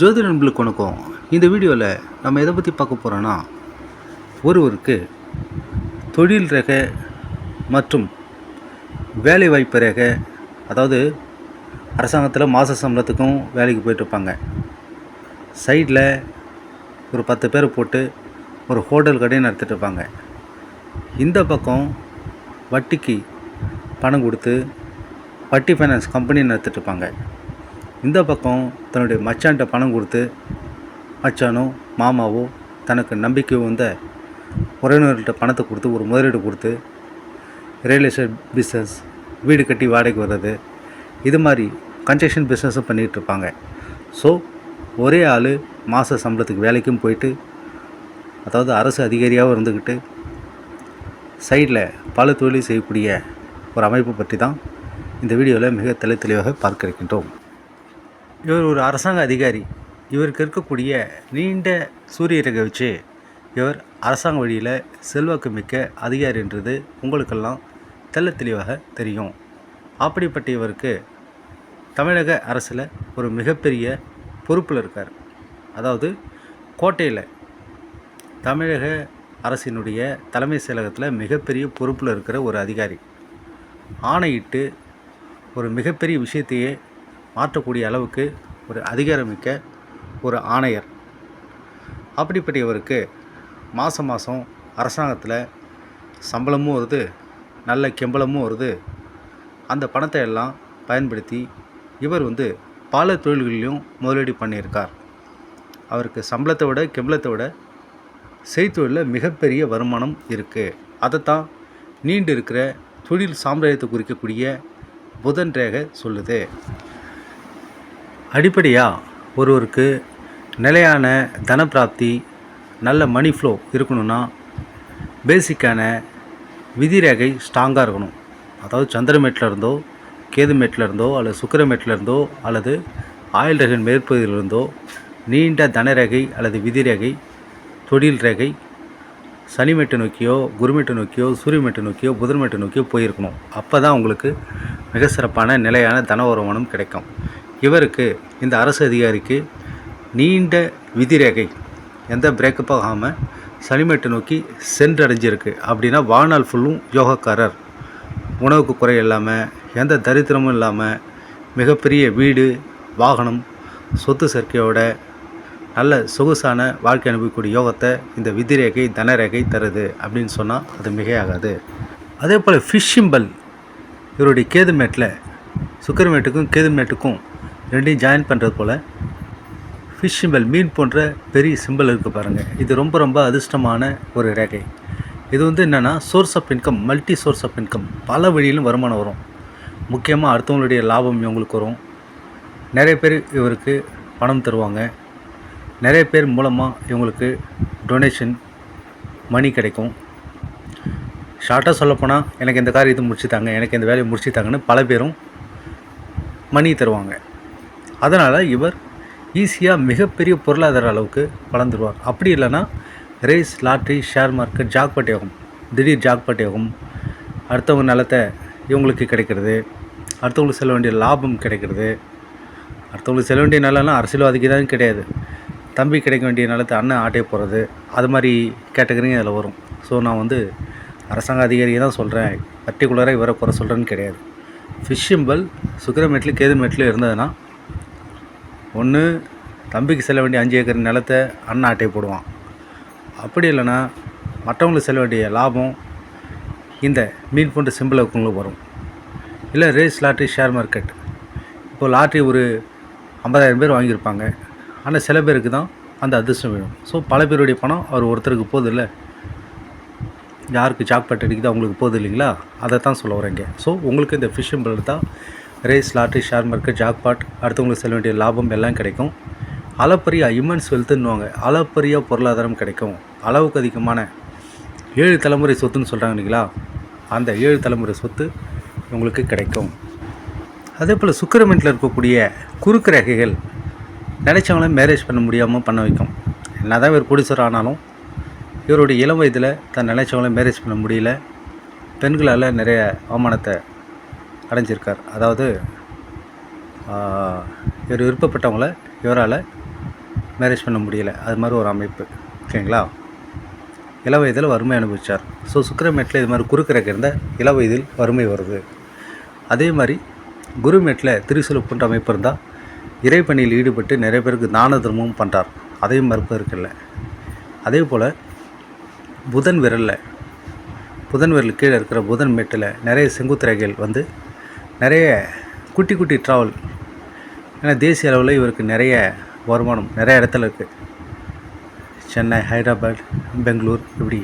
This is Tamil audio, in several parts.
ஜோதி நண்பர்களுக்கு வணக்கம். இந்த வீடியோவில் நம்ம எதை பற்றி பார்க்க போகிறோன்னா ஒருவருக்கு தொழில் ரேகை மற்றும் வேலைவாய்ப்பு ரேகை அதாவது அரசாங்கத்தில் மாத சம்பளத்துக்கும் வேலைக்கு போயிட்டுருப்பாங்க சைடில் ஒரு பத்து பேர் போட்டு ஒரு ஹோட்டல் கடையை நடத்திட்டு இருப்பாங்க. இந்த பக்கம் வட்டிக்கு பணம் கொடுத்து வட்டி ஃபைனான்ஸ் கம்பெனி நடத்திட்டு இருப்பாங்க. இந்த பக்கம் தன்னுடைய மச்சான்கிட்ட பணம் கொடுத்து மச்சானோ மாமாவோ தனக்கு நம்பிக்கை வந்த உறவினர்கள்ட்ட பணத்தை கொடுத்து ஒரு முதலீடு கொடுத்து ரியல் எஸ்டேட் பிஸ்னஸ் வீடு கட்டி வாடகைக்கு வர்றது இது மாதிரி கன்ஸ்ட்ரக்ஷன் பிஸ்னஸும் பண்ணிகிட்டு இருப்பாங்க. ஸோ ஒரே ஆள் மாத சம்பளத்துக்கு வேலைக்கும் போயிட்டு அதாவது அரசு அதிகாரியாகவும் இருந்துக்கிட்டு சைடில் பல தொழில் செய்யக்கூடிய ஒரு அமைப்பு பற்றி தான் இந்த வீடியோவில் மிக தெளி தெளிவாக பார்க்க இருக்கின்றோம். இவர் ஒரு அரசாங்க அதிகாரி. இவருக்கு இருக்கக்கூடிய நீண்ட சூரிய ரேகை வச்சு இவர் அரசாங்க வழியில் செல்வாக்கு மிக்க அதிகாரின்றது உங்களுக்கெல்லாம் தெல்ல தெளிவாக தெரியும். அப்படிப்பட்ட இவருக்கு தமிழக அரசில் ஒரு மிகப்பெரிய பொறுப்பில் இருக்கார். அதாவது கோட்டையில் தமிழக அரசினுடைய தலைமை செயலகத்தில் மிகப்பெரிய பொறுப்பில் இருக்கிற ஒரு அதிகாரி. ஆணையிட்டு ஒரு மிகப்பெரிய விஷயத்தையே மாற்றக்கூடிய அளவுக்கு ஒரு அதிகாரமிக்க ஒரு ஆணையர். அப்படிப்பட்டவருக்கு மாதம் மாதம் அரசாங்கத்தில் சம்பளமும் வருது நல்ல கெம்பளமும் வருது. அந்த பணத்தை எல்லாம் பயன்படுத்தி இவர் வந்து பல தொழில்களிலும் முதலீடு பண்ணியிருக்கார். அவருக்கு சம்பளத்தை விட கெம்பளத்தை விட செய்தொழிலில் மிகப்பெரிய வருமானம் இருக்குது அதைத்தான் நீண்டு இருக்கிற தொழில் சாம்ராஜ்யத்தை குறிக்கக்கூடிய புதன் ரேகை சொல்லுது. அடிப்படையாக ஒருவருக்கு நிலையான தனப்பிராப்தி நல்ல மணி ஃப்ளோ இருக்கணும்னா பேசிக்கான விதி ரேகை ஸ்ட்ராங்காக இருக்கணும். அதாவது சந்திரமேட்டில் இருந்தோ கேதுமேட்டில் இருந்தோ அல்லது சுக்கரமேட்டில் இருந்தோ அல்லது ஆயுள் ரேகை மேற்பகுதியில் இருந்தோ நீண்ட தனரேகை அல்லது விதிரேகை தொழில் ரேகை சனிமேட்டை நோக்கியோ குருமேட்டை நோக்கியோ சூரியமேட்டை நோக்கியோ புதன்மேட்டை நோக்கியோ போயிருக்கணும். அப்போ தான் உங்களுக்கு மிக சிறப்பான நிலையான தன வருமானம் கிடைக்கும். இவருக்கு இந்த அரசு அதிகாரிக்கு நீண்ட விதிரேகை எந்த பிரேக்கப் ஆகாமல் சனிமேட்டை நோக்கி சென்றடைஞ்சிருக்கு அப்படின்னா வாழ்நாள் ஃபுல்லும் யோகக்காரர். உணவுக்கு குறை இல்லாமல் எந்த தரித்திரமும் இல்லாமல் மிகப்பெரிய வீடு வாகனம் சொத்து சேர்க்கையோட நல்ல சொகுசான வாழ்க்கை அனுப்பக்கூடிய யோகத்தை இந்த விதிரேகை தனரேகை தருது அப்படின்னு சொன்னால் அது மிகையாகாது. அதே போல் ஃபிஷ் சிம்பல் இவருடைய கேதுமேட்டில் சுக்கரமேட்டுக்கும் கேதுமேட்டுக்கும் ரெண்டையும் ஜாயின் பண்ணுறது போல் ஃபிஷ் சிம்பிள் மீன் போன்ற பெரிய சிம்பல் இருக்குது பாருங்கள் இது ரொம்ப ரொம்ப அதிர்ஷ்டமான ஒரு ரேகை. இது வந்து என்னென்னா source of income multi source of income பல வழியிலும் வருமானம் வரும். முக்கியமாக அடுத்தவங்களுடைய லாபம் இவங்களுக்கு வரும். நிறைய பேர் இவருக்கு பணம் தருவாங்க. நிறைய பேர் மூலமாக இவங்களுக்கு டொனேஷன் மணி கிடைக்கும். ஷார்ட்டாக சொல்லப்போனால் எனக்கு இந்த காரியத்தை முடிச்சு தாங்க எனக்கு இந்த வேலையை முடிச்சுத்தாங்கன்னு பல பேரும் மணி தருவாங்க. அதனால் இவர் ஈஸியாக மிகப்பெரிய பொருளாதார அளவுக்கு வளர்ந்துருவார். அப்படி இல்லைன்னா race lottery share market jackpot யோகம் திடீர் ஜாக்பாட் யோகம் அடுத்தவங்க நிலத்தை இவங்களுக்கு கிடைக்கிறது அடுத்தவங்களுக்கு செல்ல வேண்டிய லாபம் கிடைக்கிறது அடுத்தவங்களுக்கு செல்ல வேண்டிய நிலம்லாம் அரசியல்வாதிக்கு தான் கிடையாது. தம்பி கிடைக்க வேண்டிய நிலத்தை அண்ணன் ஆட்டே போகிறது அது மாதிரி கேட்டகரியும் அதில் வரும். ஸோ நான் வந்து அரசாங்க அதிகாரியை தான் சொல்கிறேன் பர்டிகுலராக இவரை குறை சொல்கிறேன்னு கிடையாது. ஃபிஷ் சிம்பல் சுக்கிரமேட்டில் கேதுமேட்டில் இருந்ததுன்னா ஒன்று தம்பிக்கு செல்ல வேண்டிய அஞ்சு ஏக்கர் நிலத்தை அண்ணன் அட்டையை போடுவான். அப்படி இல்லைன்னா மற்றவங்களுக்கு செல்ல வேண்டிய லாபம் இந்த மீன் போன்ற சிம்பிள் இருக்கவங்களுக்கு வரும். இல்லை ரேஸ் லாட்ரி ஷேர் மார்க்கெட். இப்போது லாட்ரி ஒரு ஐம்பதாயிரம் பேர் வாங்கியிருப்பாங்க. ஆனால் சில பேருக்கு தான் அந்த அதிர்ஷ்டம் வேணும். ஸோ பல பேருடைய பணம் அவர் ஒருத்தருக்கு போகுது இல்லை? யாருக்கு ஜாக்பேட் அடிக்குதோ அவங்களுக்கு போகுது இல்லைங்களா? அதை தான் சொல்ல வரேங்க. ஸோ உங்களுக்கு இந்த ஃபிஷ் சிம்பிள் தான் race lottery share market jackpot அடுத்தவங்களுக்கு செல்ல வேண்டிய லாபம் எல்லாம் கிடைக்கும். அளப்பரிய இம்மன்ஸ் வெல்த்துன்னுவாங்க அளப்பரிய பொருளாதாரம் கிடைக்கும். அளவுக்கு அதிகமான ஏழு தலைமுறை சொத்துன்னு சொல்கிறாங்க இல்லைங்களா? அந்த ஏழு தலைமுறை சொத்து உங்களுக்கு கிடைக்கும். அதே போல் சுக்கரமெண்ட்டில் இருக்கக்கூடிய குறுக்கு ரேகைகள் நினச்சவங்கள மேரேஜ் பண்ண முடியாமல் பண்ண வைக்கும். என்ன தான் இவர் குடிசர் ஆனாலும் இவருடைய இளம் வயதில் தன் நினைச்சவங்கள மேரேஜ் பண்ண முடியல. பெண்களால் நிறைய அவமானத்தை அடைஞ்சிருக்கார். அதாவது இவர் விருப்பப்பட்டவங்கள இவரால் மேரேஜ் பண்ண முடியல. அது மாதிரி ஒரு அமைப்பு. ஓகேங்களா? இள வயதில் வறுமை அனுபவித்தார் ஸோ சுக்கிரமேட்டில் இது மாதிரி குறுக்கிறக்கு இருந்த இள வயதில் வறுமை வருது. அதே மாதிரி குருமேட்டில் திரிசூல போன்ற அமைப்பு இருந்தால் இறைப்பணியில் ஈடுபட்டு நிறைய பேருக்கு தான தர்மமும் பண்ணுறார் அதையும் மறுப்பு இருக்குல்ல அதே போல் புதன் விரலில் புதன் விரல் கீழே இருக்கிற புதன் மேட்டில் நிறைய செங்குத்திரைகள் வந்து நிறைய குட்டி குட்டி ட்ராவல் ஏன்னா தேசிய அளவில் இவருக்கு நிறைய வருமானம் நிறைய இடத்துல இருக்குது சென்னை ஹைதராபாத் பெங்களூர் இப்படி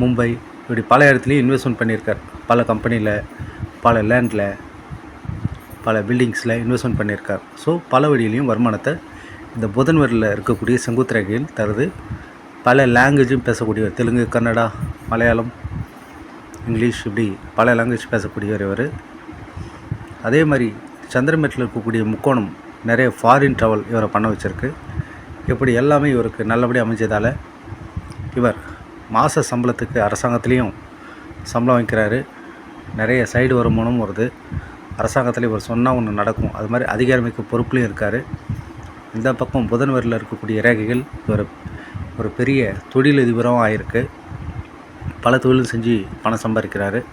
மும்பை இப்படி பல இடத்துலையும் இன்வெஸ்ட்மெண்ட் பண்ணியிருக்கார். பல கம்பெனியில் பல லேண்டில் பல பில்டிங்ஸில் இன்வெஸ்ட்மெண்ட் பண்ணியிருக்கார். ஸோ பல வழியிலையும் வருமானத்தை இந்த புதன்வரில் இருக்கக்கூடிய செங்குத்திரகையில் தருது. பல லாங்குவேஜும் பேசக்கூடியவர் தெலுங்கு கன்னடா மலையாளம் இங்கிலீஷ் இப்படி பல லாங்குவேஜ் பேசக்கூடியவர் இவர். அதே மாதிரி சந்திரமேட்டில் இருக்கக்கூடிய முக்கோணம் நிறைய ஃபாரின் ட்ராவல் இவரை பண்ண வச்சுருக்கு. இப்படி எல்லாமே இவருக்கு நல்லபடியாக அமைஞ்சதால் இவர் மாத சம்பளத்துக்கு அரசாங்கத்துலேயும் சம்பளம் வாங்கிக்கிறாரு. நிறைய சைடு வருமானமும் வருது. அரசாங்கத்தில் இவர் சொன்னால் ஒன்று நடக்கும். அது மாதிரி அதிகாரமிக்க பொறுப்புலையும் இருக்கார். இந்த பக்கம் புதன்வரில் இருக்கக்கூடிய ரேகைகள் இவர் ஒரு பெரிய தொழிலதிபராகவும் ஆயிருக்கு. பல தொழிலும் செஞ்சு பணம் சம்பாதிக்கிறாரு.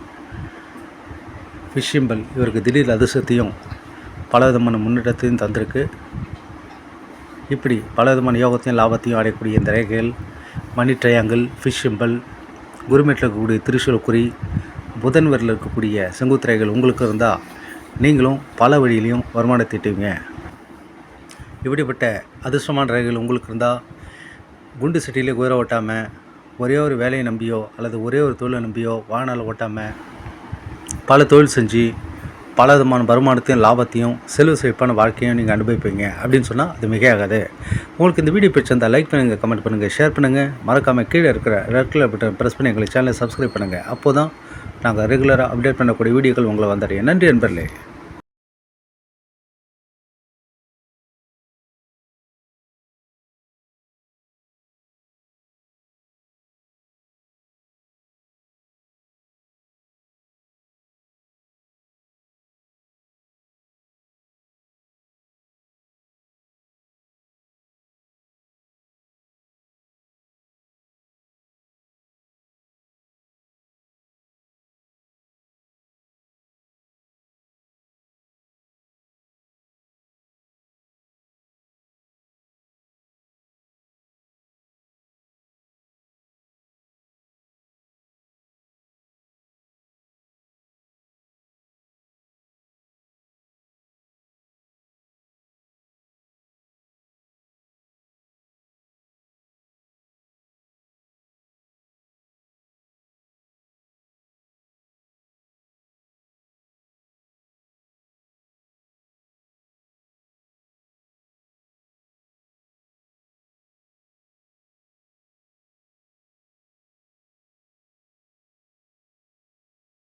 ஃபிஷிம்பல் இவருக்கு திடீர் அதிர்ஷ்டத்தையும் பல விதமான முன்னேற்றத்தையும் தந்திருக்கு. இப்படி பல விதமான யோகத்தையும் லாபத்தையும் அடையக்கூடிய இந்த ரேகைகள் மணி ட்ரையாங்கிள் ஃபிஷ் சிம்பிள் குருமேட்டில் இருக்கக்கூடிய திருச்சூலக்குறி புதன் வரில் இருக்கக்கூடிய செங்குத்திரைகள் உங்களுக்கு இருந்தால் நீங்களும் பல வழியிலையும் வருமானத்தை ஈட்டுவீங்க. இப்படிப்பட்ட அதிர்ஷ்டமான ரேகைகள் உங்களுக்கு இருந்தால் குண்டு சிட்டியிலே குதிரை ஓட்டாமல் ஒரே ஒரு வேலையை நம்பியோ அல்லது ஒரே ஒரு தொழிலை நம்பியோ வாழ்நாள் ஓட்டாமல் பல தொழில் செஞ்சு பல விதமான வருமானத்தையும் லாபத்தையும் செலவு செழிப்பான வாழ்க்கையும் நீங்கள் அனுபவிப்பீங்க. அப்படின்னு சொன்னால் அது மிகையாகாது. உங்களுக்கு இந்த வீடியோ பிடிச்சிருந்தால் லைக் பண்ணுங்கள் கமெண்ட் பண்ணுங்கள் ஷேர் பண்ணுங்கள் மறக்காமல் கீழே இருக்கிற ரெட் கலர் பட்டன் ப்ரெஸ் பண்ணி எங்களை சேனலை சப்ஸ்கிரைப் பண்ணுங்கள் அப்போ தான் நாங்கள் ரெகுலராக அப்டேட் பண்ணக்கூடிய வீடியோக்கள் உங்களை வந்தடையும் நன்றி நண்பர்களே.